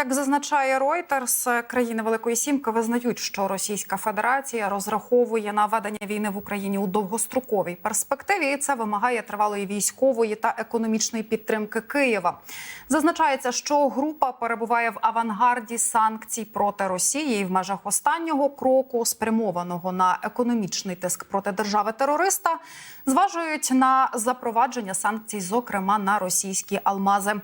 Як зазначає Reuters, країни Великої Сімки визнають, що Російська Федерація розраховує на ведення війни в Україні у довгостроковій перспективі. і Це вимагає тривалої військової та економічної підтримки Києва. Зазначається, що група перебуває в авангарді санкцій проти Росії і в межах останнього кроку, спрямованого на економічний тиск проти держави-терориста, зважують на запровадження санкцій, зокрема на російські алмази.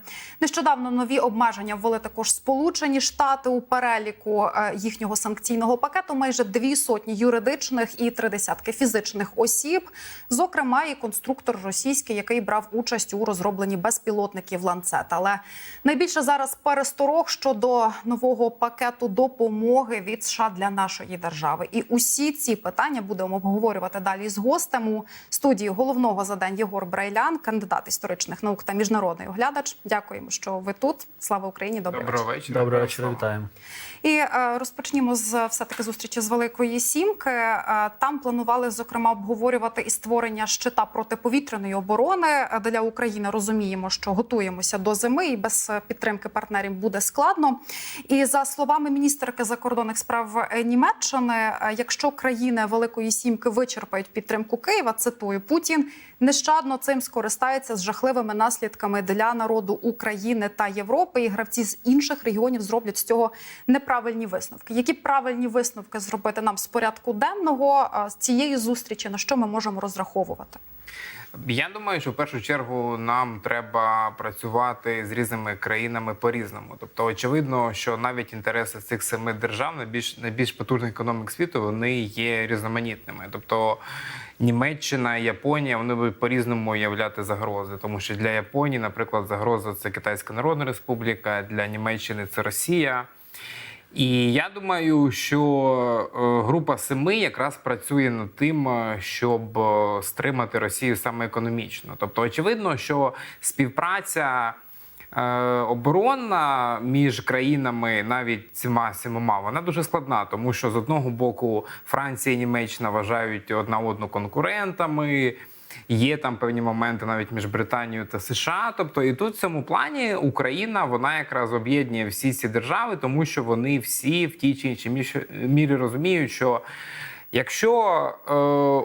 Нещодавно нові обмеження ввели також Сполучені Штати у переліку е, їхнього санкційного пакету. Майже дві сотні юридичних і три десятки фізичних осіб, зокрема і конструктор російський, який брав участь у розробленні безпілотників ланцет. Але найбільше зараз пересторог щодо нового пакету допомоги від США для нашої держави. І усі ці питання будемо обговорювати далі з гостем у студії головного за день Єгор Брайлян, кандидат історичних наук та міжнародний оглядач. Дякуємо, що ви тут. Слава Україні! Доброго вечора. Вечора. Доброго вечора, вітаємо. І е, розпочнімо з все таки зустрічі з Великої Сімки. Е, там планували зокрема обговорювати і створення щита протиповітряної оборони Е, для України. Розуміємо, що готуємося до зими, і без підтримки партнерів буде складно. І за словами міністерки закордонних справ Німеччини, е, якщо країни Великої Сімки вичерпають підтримку Києва, цитую Путін нещадно цим скористається з жахливими наслідками для народу України та Європи. І гравці з інших регіонів зроблять з цього неправильні висновки. Які правильні висновки зробити нам з порядку денного з цієї зустрічі? На що ми можемо розраховувати? Я думаю, що в першу чергу нам треба працювати з різними країнами по-різному. Тобто, очевидно, що навіть інтереси цих семи держав, найбільш найбільш потужних економік світу, вони є різноманітними. Тобто Німеччина, Японія вони будуть по-різному уявляти загрози, тому що для Японії, наприклад, загроза це Китайська Народна Республіка, для Німеччини це Росія. І я думаю, що е, група семи якраз працює над тим, е, щоб е, стримати Росію саме економічно. Тобто, очевидно, що співпраця оборонна між країнами, навіть цими сімома, вона дуже складна, тому що з одного боку Франція і Німеччина вважають одна одну конкурентами. Є там певні моменти навіть між Британією та США. Тобто, і тут в цьому плані Україна вона якраз об'єднує всі ці держави, тому що вони всі в тій чи іншій мірі розуміють, що якщо е,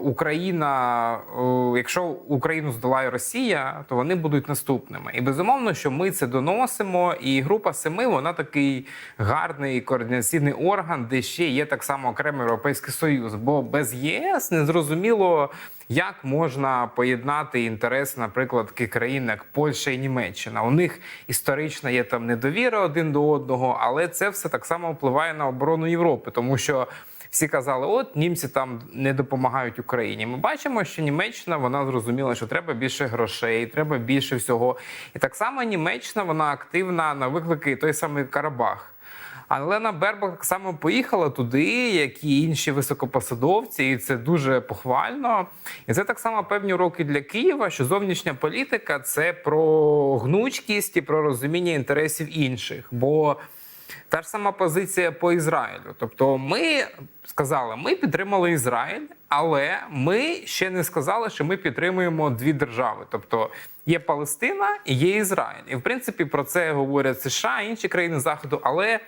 Україна, е, якщо Україну здолає Росія, то вони будуть наступними. І безумовно, що ми це доносимо. І група семи вона такий гарний координаційний орган, де ще є так само окремий європейський союз. Бо без ЄС не зрозуміло. Як можна поєднати інтереси, наприклад, таких країн, як Польща і Німеччина? У них історично є там недовіра один до одного, але це все так само впливає на оборону Європи, тому що всі казали, от німці там не допомагають Україні. Ми бачимо, що Німеччина вона зрозуміла, що треба більше грошей, треба більше всього. І так само Німеччина вона активна на виклики той самий Карабах. Але Лена Бербак так само поїхала туди, як і інші високопосадовці, і це дуже похвально. І це так само певні уроки для Києва, що зовнішня політика це про гнучкість і про розуміння інтересів інших. Бо та ж сама позиція по Ізраїлю. Тобто, ми сказали, ми підтримали Ізраїль, але ми ще не сказали, що ми підтримуємо дві держави. Тобто є Палестина і є Ізраїль. І в принципі про це говорять США, інші країни Заходу. Але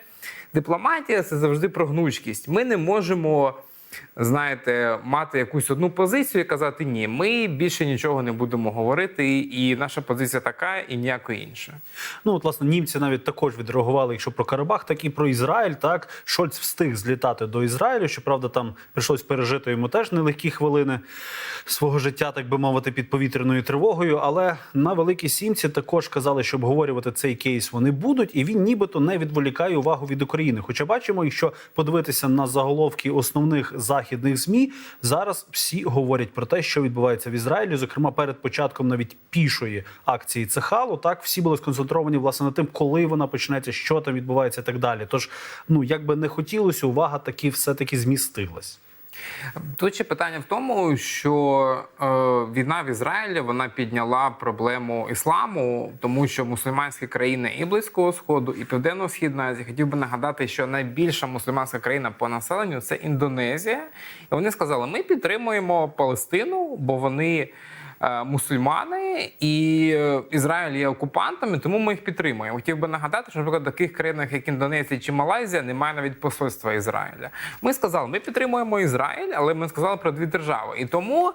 дипломатія це завжди про гнучкість. Ми не можемо. Знаєте, мати якусь одну позицію і казати ні, ми більше нічого не будемо говорити, і наша позиція така, і ніякої іншої. Ну от власне німці навіть також відреагували, якщо про Карабах, так і про Ізраїль. Так Шольц встиг злітати до Ізраїлю. Щоправда, там прийшлось пережити йому теж нелегкі хвилини свого життя, так би мовити, під повітряною тривогою. Але на великій сімці також казали, що обговорювати цей кейс вони будуть, і він нібито не відволікає увагу від України. Хоча бачимо, якщо подивитися на заголовки основних західних змі, зараз всі говорять про те, що відбувається в Ізраїлі. Зокрема, перед початком навіть пішої акції Цехалу, так всі були сконцентровані власне на тим, коли вона почнеться, що там відбувається, і так далі. Тож, ну як би не хотілося, увага таки все таки змістилась. Тут ще питання в тому, що е, війна в Ізраїлі вона підняла проблему ісламу, тому що мусульманські країни і близького сходу, і південно-східної Азії хотів би нагадати, що найбільша мусульманська країна по населенню це Індонезія. І вони сказали: ми підтримуємо Палестину, бо вони. Е, мусульмани, і е, Ізраїль є окупантами, тому ми їх підтримуємо. Хотів би нагадати, що наприклад в таких країнах, як Індонезія чи Малайзія, немає навіть посольства Ізраїля. Ми сказали, ми підтримуємо Ізраїль, але ми сказали про дві держави. І тому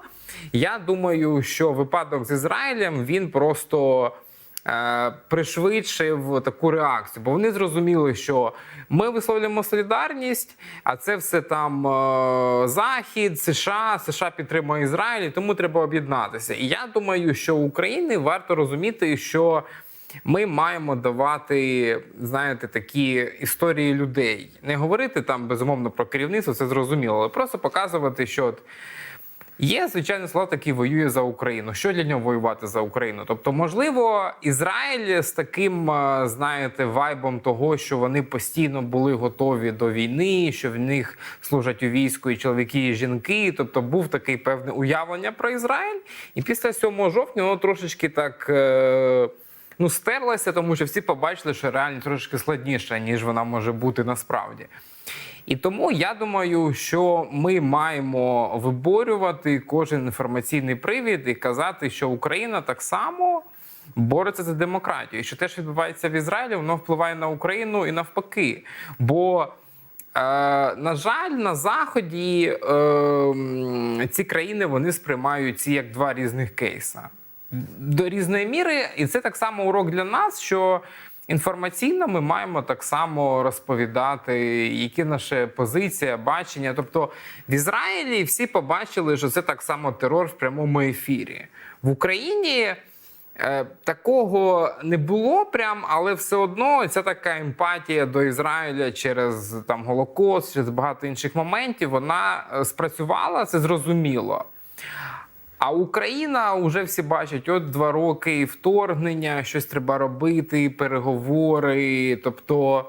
я думаю, що випадок з Ізраїлем він просто. Е, Пришвидшив таку реакцію, бо вони зрозуміли, що ми висловлюємо солідарність, а це все там е, Захід, США, США підтримує Ізраїль, і тому треба об'єднатися. І я думаю, що Україні варто розуміти, що ми маємо давати, знаєте, такі історії людей. Не говорити там безумовно про керівництво, це зрозуміло, але просто показувати, що от Є звичайно склад, який воює за Україну. Що для нього воювати за Україну? Тобто, можливо, Ізраїль з таким, е, знаєте, вайбом того, що вони постійно були готові до війни, що в них служать у війську і чоловіки, і жінки. Тобто, був такий певне уявлення про Ізраїль, і після 7 жовтня воно трошечки так. е, Ну, стерлася, тому що всі побачили, що реальність трошки складніша, ніж вона може бути насправді. І тому я думаю, що ми маємо виборювати кожен інформаційний привід і казати, що Україна так само бореться за демократію. І що те, що відбувається в Ізраїлі, воно впливає на Україну і навпаки. Бо Е, на жаль, на заході е, ці країни вони сприймають ці як два різних кейса до різної міри, і це так само урок для нас, що інформаційно ми маємо так само розповідати, які наша позиція, бачення. Тобто в Ізраїлі всі побачили, що це так само терор в прямому ефірі. В Україні. Е, Такого не було прям, але все одно ця така емпатія до Ізраїля через там Голокост, через багато інших моментів, вона е, спрацювала, це зрозуміло. А Україна вже всі бачать, от два роки вторгнення, щось треба робити, переговори. Тобто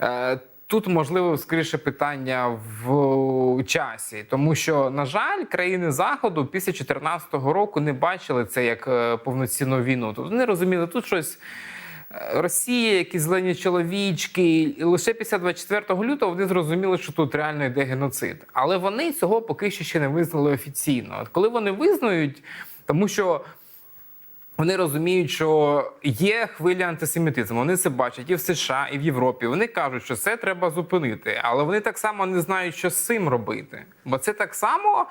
е, тут можливо скоріше питання в часі, тому що, на жаль, країни Заходу після 2014 року не бачили це як е, повноцінну війну. Тобто вони розуміли, тут щось. Росія, якісь зелені чоловічки, і лише після 24 лютого вони зрозуміли, що тут реально йде геноцид. Але вони цього поки що ще не визнали офіційно. От коли вони визнають, тому що вони розуміють, що є хвиля антисемітизму. Вони це бачать і в США, і в Європі. Вони кажуть, що це треба зупинити, але вони так само не знають, що з цим робити. Бо це так само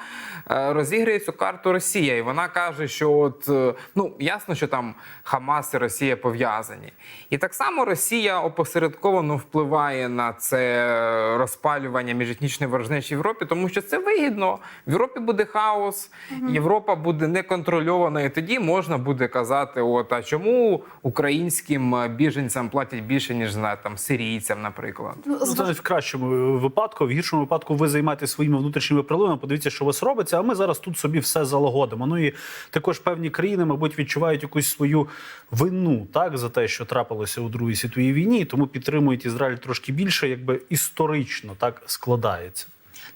е, розіграє цю карту Росія, і вона каже, що от е, ну ясно, що там Хамас і Росія пов'язані, і так само Росія опосередковано впливає на це розпалювання міжетнічної ворожнечі в Європі, тому що це вигідно. В Європі буде хаос, Європа буде неконтрольована, і тоді можна буде казати: от а чому українським е, біженцям платять більше ніж знаю, там сирійцям, наприклад. Ну, Ну, це в кращому випадку, в гіршому випадку ви займаєтесь своїми внутрішніми проблемами. Подивіться, що у вас робиться. А ми зараз тут собі все залагодимо. Ну і також певні країни, мабуть, відчувають якусь свою вину так за те, що трапилося у Другій світовій війні, тому підтримують Ізраїль трошки більше, якби історично так складається.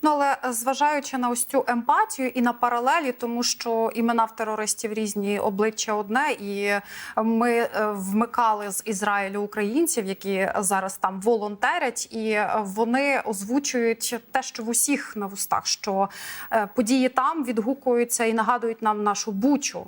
Ну але зважаючи на ось цю емпатію і на паралелі, тому що імена в терористів різні, обличчя одне, і ми е, вмикали з Ізраїлю українців, які зараз там волонтерять, і вони озвучують те, що в усіх на вустах, що е, події там відгукуються і нагадують нам нашу бучу.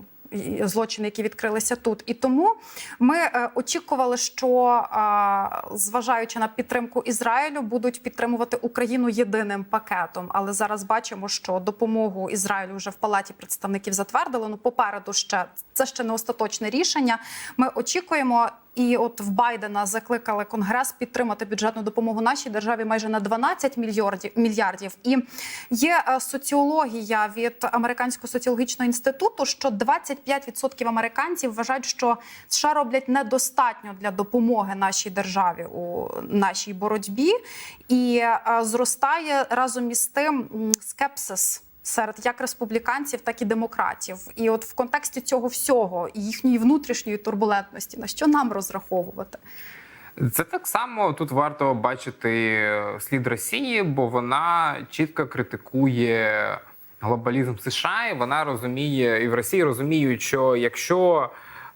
Злочини, які відкрилися тут, і тому ми е, очікували, що е, зважаючи на підтримку Ізраїлю, будуть підтримувати Україну єдиним пакетом. Але зараз бачимо, що допомогу Ізраїлю вже в палаті представників затвердили. Ну попереду ще це ще не остаточне рішення. Ми очікуємо. І от в Байдена закликали Конгрес підтримати бюджетну допомогу нашій державі майже на 12 мільярдів. І є е, соціологія від американського соціологічного інституту, що 25% американців вважають, що США роблять недостатньо для допомоги нашій державі у нашій боротьбі, і е, зростає разом із тим скепсис. Серед як республіканців, так і демократів, і от в контексті цього всього і їхньої внутрішньої турбулентності, на що нам розраховувати? Це так само тут варто бачити слід Росії, бо вона чітко критикує глобалізм США, і вона розуміє, і в Росії розуміють, що якщо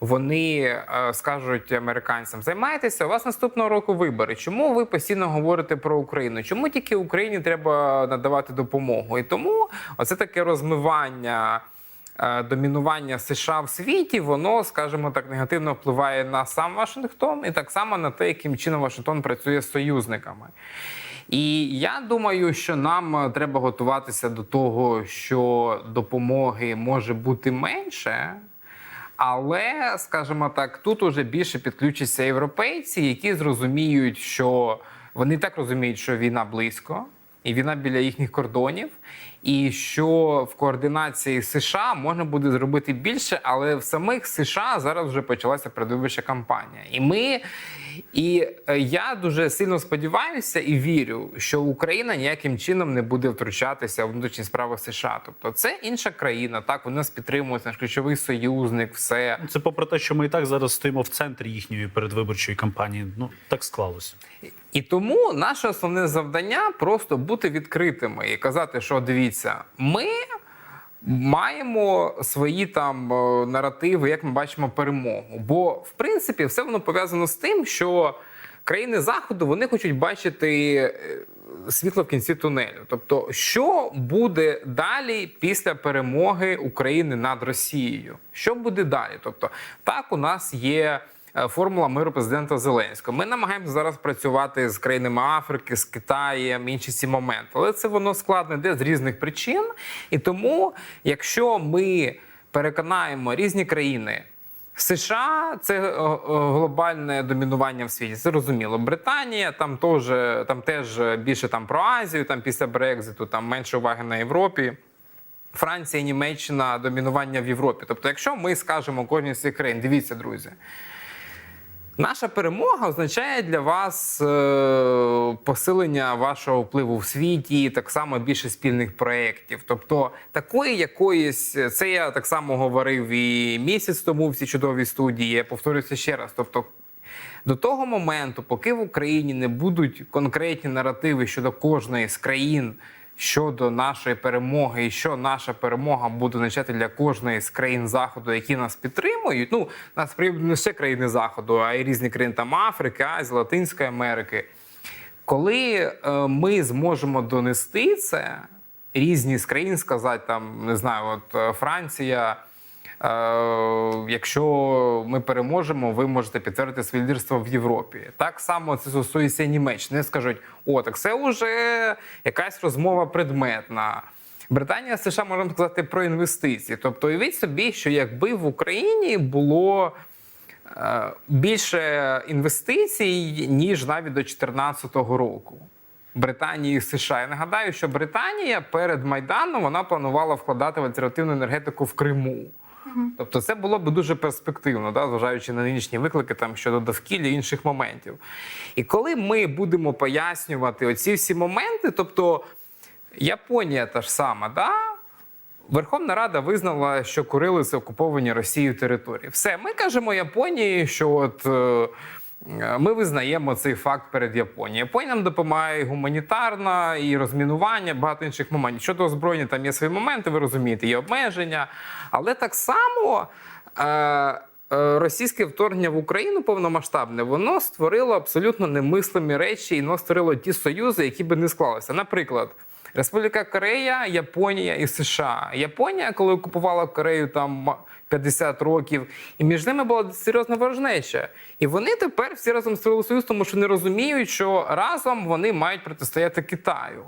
вони е, скажуть американцям, займайтеся, у вас наступного року вибори. Чому ви постійно говорите про Україну? Чому тільки Україні треба надавати допомогу? І тому оце таке розмивання е, домінування США в світі, воно, скажімо так, негативно впливає на сам Вашингтон і так само на те, яким чином Вашингтон працює з союзниками. І я думаю, що нам е, треба готуватися до того, що допомоги може бути менше. Але, скажімо так, тут уже більше підключаться європейці, які зрозуміють, що вони так розуміють, що війна близько, і війна біля їхніх кордонів, і що в координації США можна буде зробити більше, але в самих США зараз вже почалася передвиборча кампанія. І ми, і е, я дуже сильно сподіваюся і вірю, що Україна ніяким чином не буде втручатися у внутрішні справи США. Тобто, це інша країна, так вони нас підтримують, наш ключовий союзник, все. Це попри те, що ми і так зараз стоїмо в центрі їхньої передвиборчої кампанії. Ну так склалося. І тому наше основне завдання просто бути відкритими і казати, що дивіться, ми маємо свої там е, наративи, як ми бачимо перемогу. Бо в принципі все воно пов'язано з тим, що країни заходу вони хочуть бачити е, світло в кінці тунелю. Тобто, що буде далі після перемоги України над Росією? Що буде далі? Тобто, так у нас є. Е, Формула миру президента Зеленського. Ми намагаємося зараз працювати з країнами Африки, з Китаєм, інші ці моменти. Але це воно складно йде з різних причин. І тому, якщо ми переконаємо різні країни, США це е, е, глобальне домінування в світі. Зрозуміло. Британія там теж там теж більше там про Азію, там після Брекзиту, там менше уваги на Європі. Франція, Німеччина, домінування в Європі. Тобто, якщо ми скажемо кожній з цих країн, дивіться, друзі. Наша перемога означає для вас е, посилення вашого впливу в світі, так само більше спільних проєктів. Тобто, такої якоїсь, це я так само говорив і місяць тому в цій чудовій студії. Я повторюся ще раз. Тобто, до того моменту, поки в Україні не будуть конкретні наративи щодо кожної з країн щодо нашої перемоги, і що наша перемога буде означати для кожної з країн заходу, які нас підтримують. Ну нас приємно не все країни заходу, а й різні країни там Африки, Азії, Латинської Америки. Коли е, ми зможемо донести це, різні з країн сказати, там не знаю, от е, Франція. Е, якщо ми переможемо, ви можете підтвердити своє лідерство в Європі. Так само це стосується Німеччини. Скажуть, о, так це вже якась розмова предметна. Британія, США можемо сказати про інвестиції. Тобто, уявіть собі, що якби в Україні було е, більше інвестицій, ніж навіть до 2014 року. Британії і США. Я нагадаю, що Британія перед Майданом вона планувала вкладати в альтернативну енергетику в Криму. Тобто це було б дуже перспективно, да, зважаючи на нинішні виклики там щодо довкілля інших моментів. І коли ми будемо пояснювати оці всі моменти, тобто Японія та ж сама, да? Верховна Рада визнала, що Курили це окуповані Росією території. Все, ми кажемо Японії, що от. Е, Ми визнаємо цей факт перед Японією. Японія нам допомагає і гуманітарна, і розмінування, багато інших моментів. Щодо озброєння, там є свої моменти, ви розумієте, є обмеження. Але так само е, е, російське вторгнення в Україну повномасштабне, воно створило абсолютно немислимі речі, і воно створило ті союзи, які би не склалися. Наприклад. Республіка Корея, Японія і США. Японія, коли окупувала Корею там 50 років, і між ними була серйозна ворожнеча. І вони тепер всі разом створили союз, тому що не розуміють, що разом вони мають протистояти Китаю.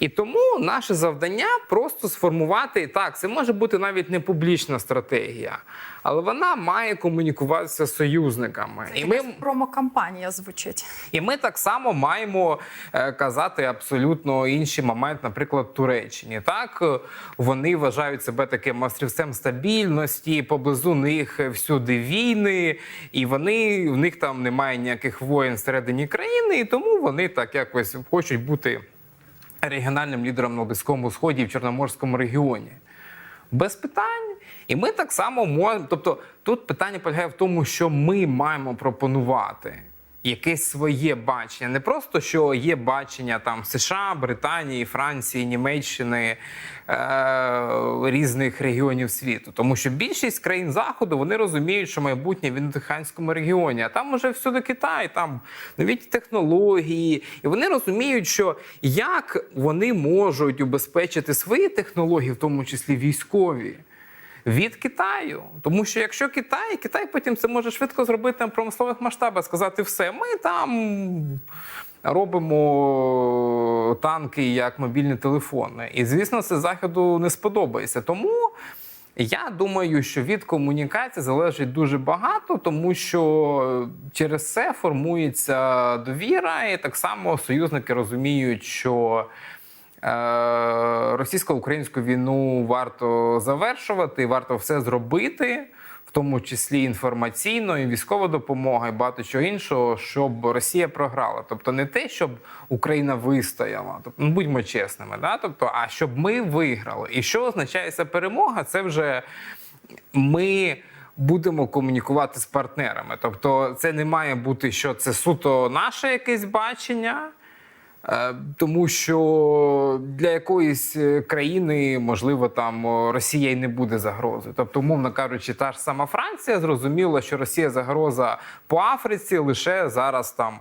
І тому наше завдання просто сформувати так. Це може бути навіть не публічна стратегія, але вона має комунікуватися з союзниками. І ми промокампанія звучить. і ми так само маємо е, казати абсолютно інший момент, наприклад, Туреччині. Так вони вважають себе таким острівцем стабільності, поблизу них всюди війни, і вони в них там немає ніяких воєн всередині країни, і тому вони так якось хочуть бути регіональним лідером на Близькому Сході і в Чорноморському регіоні. Без питань. І ми так само можемо. Тобто, тут питання полягає в тому, що ми маємо пропонувати якесь своє бачення. Не просто що є бачення там США, Британії, Франції, Німеччини, е- різних регіонів світу. Тому що більшість країн заходу вони розуміють, що майбутнє в індоханському регіоні, а там уже всюди Китай, там новітні технології, і вони розуміють, що як вони можуть убезпечити свої технології, в тому числі військові. Від Китаю. Тому що якщо Китай, Китай потім це може швидко зробити на промислових масштабах, сказати все, ми там робимо танки як мобільні телефони. І звісно, це заходу не сподобається. Тому. Я думаю, що від комунікації залежить дуже багато, тому що через це формується довіра, і так само союзники розуміють, що російсько-українську війну варто завершувати, варто все зробити, в тому числі інформаційно, і військова допомога, і багато чого іншого, щоб Росія програла. Тобто не те, щоб Україна вистояла, тобто ну, будьмо чесними, да? тобто, а щоб ми виграли. І що означає ця перемога? Це вже ми. Будемо комунікувати з партнерами. Тобто, це не має бути, що це суто наше якесь бачення, Е, Тому що для якоїсь е, країни, можливо, там Росія й не буде загрозою. Тобто, умовно кажучи, та ж сама Франція зрозуміла, що Росія загроза по Африці лише зараз там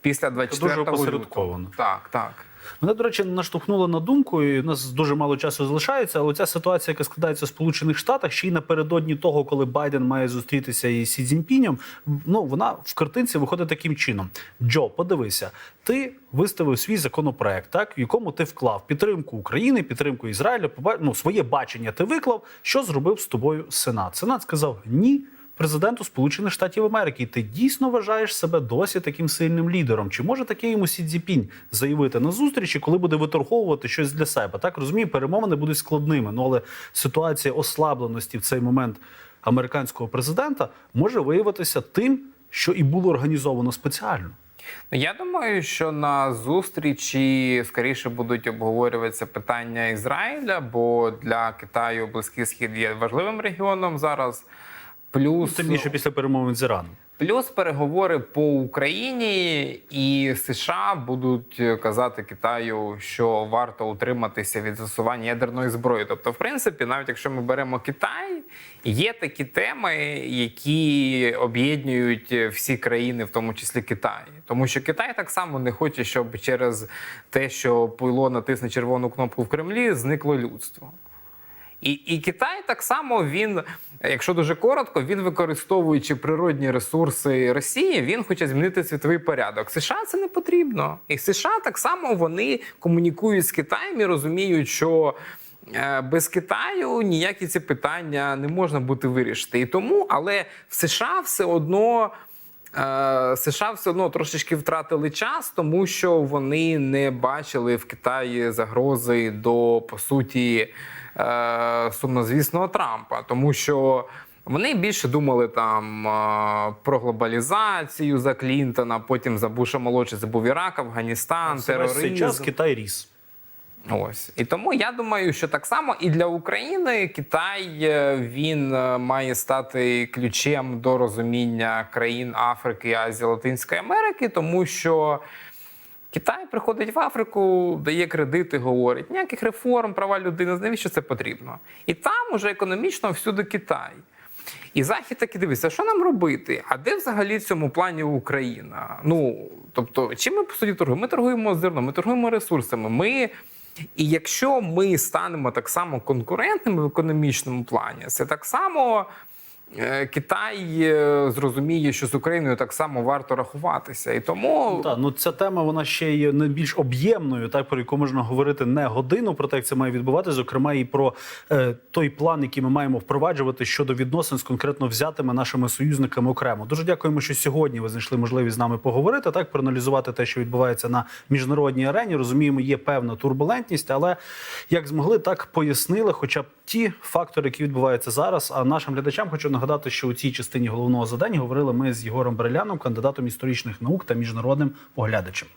після 24 дуже лютого. Так, так. Мене, до речі, наштовхнуло на думку, і у нас дуже мало часу залишається. Але ця ситуація, яка складається в Сполучених Штатах, ще й напередодні того, коли Байден має зустрітися із Сі Цзіньпінем, ну вона в картинці виходить таким чином: Джо, подивися, ти виставив свій законопроект, так в якому ти вклав підтримку України, підтримку Ізраїля, поба- ну, своє бачення ти виклав. Що зробив з тобою Сенат? Сенат сказав ні. Президенту Сполучених Штатів Америки, ти дійсно вважаєш себе досі таким сильним лідером? Чи може таке йому Сі Цзіпінь заявити на зустрічі, коли буде виторговувати щось для себе? Так розумію, перемовини будуть складними. Ну але ситуація ослабленості в цей момент американського президента може виявитися тим, що і було організовано спеціально. Я думаю, що на зустрічі скоріше будуть обговорюватися питання Ізраїля, бо для Китаю Близький Схід є важливим регіоном зараз. Плюс Тим більше після перемовин з Іраном. Плюс переговори по Україні і США будуть казати Китаю, що варто утриматися від застосування ядерної зброї. Тобто, в принципі, навіть якщо ми беремо Китай, є такі теми, які об'єднують всі країни, в тому числі Китай. Тому що Китай так само не хоче, щоб через те, що Пуйло натисне червону кнопку в Кремлі, зникло людство. І, і Китай так само він, якщо дуже коротко, він використовуючи природні ресурси Росії, він хоче змінити світовий порядок. США це не потрібно. І США так само вони комунікують з Китаєм і розуміють, що. е, Без Китаю ніякі ці питання не можна бути вирішити. І тому, але в США все одно е, США все одно трошечки втратили час, тому що вони не бачили в Китаї загрози до по суті сумнозвісного Трампа, тому що. Вони більше думали там е, про глобалізацію за Клінтона, потім за Буша молодший, забув Ірак, Афганістан, Весь цей час Китай ріс. Ось і тому я думаю, що так само і для України Китай е, він е, має стати ключем до розуміння країн Африки, Азії, Латинської Америки, тому що. Китай приходить в Африку, дає кредити, говорить, ніяких реформ, права людини, навіщо це потрібно? І там уже економічно всюди Китай. І Захід таки дивиться, що нам робити? А де взагалі в цьому плані Україна? Ну тобто, чим ми по суті торгуємо? Ми торгуємо зерном, ми торгуємо ресурсами. Ми і якщо ми станемо так само конкурентними в економічному плані, це так само. Е, Китай е, зрозуміє, що з Україною так само варто рахуватися, і тому Так, ну ця тема вона ще є не більш об'ємною, так про яку можна говорити не годину про те, як це має відбуватися, зокрема і про е, той план, який ми маємо впроваджувати щодо відносин з конкретно взятими нашими союзниками окремо. Дуже дякуємо, що сьогодні ви знайшли можливість з нами поговорити, так проаналізувати те, що відбувається на міжнародній арені. Розуміємо, є певна турбулентність, але як змогли, так пояснили, хоча б ті фактори, які відбуваються зараз. А нашим глядачам хочу нагадати, що у цій частині головного задання говорили ми з Єгором Бреляном, кандидатом історичних наук та міжнародним оглядачем.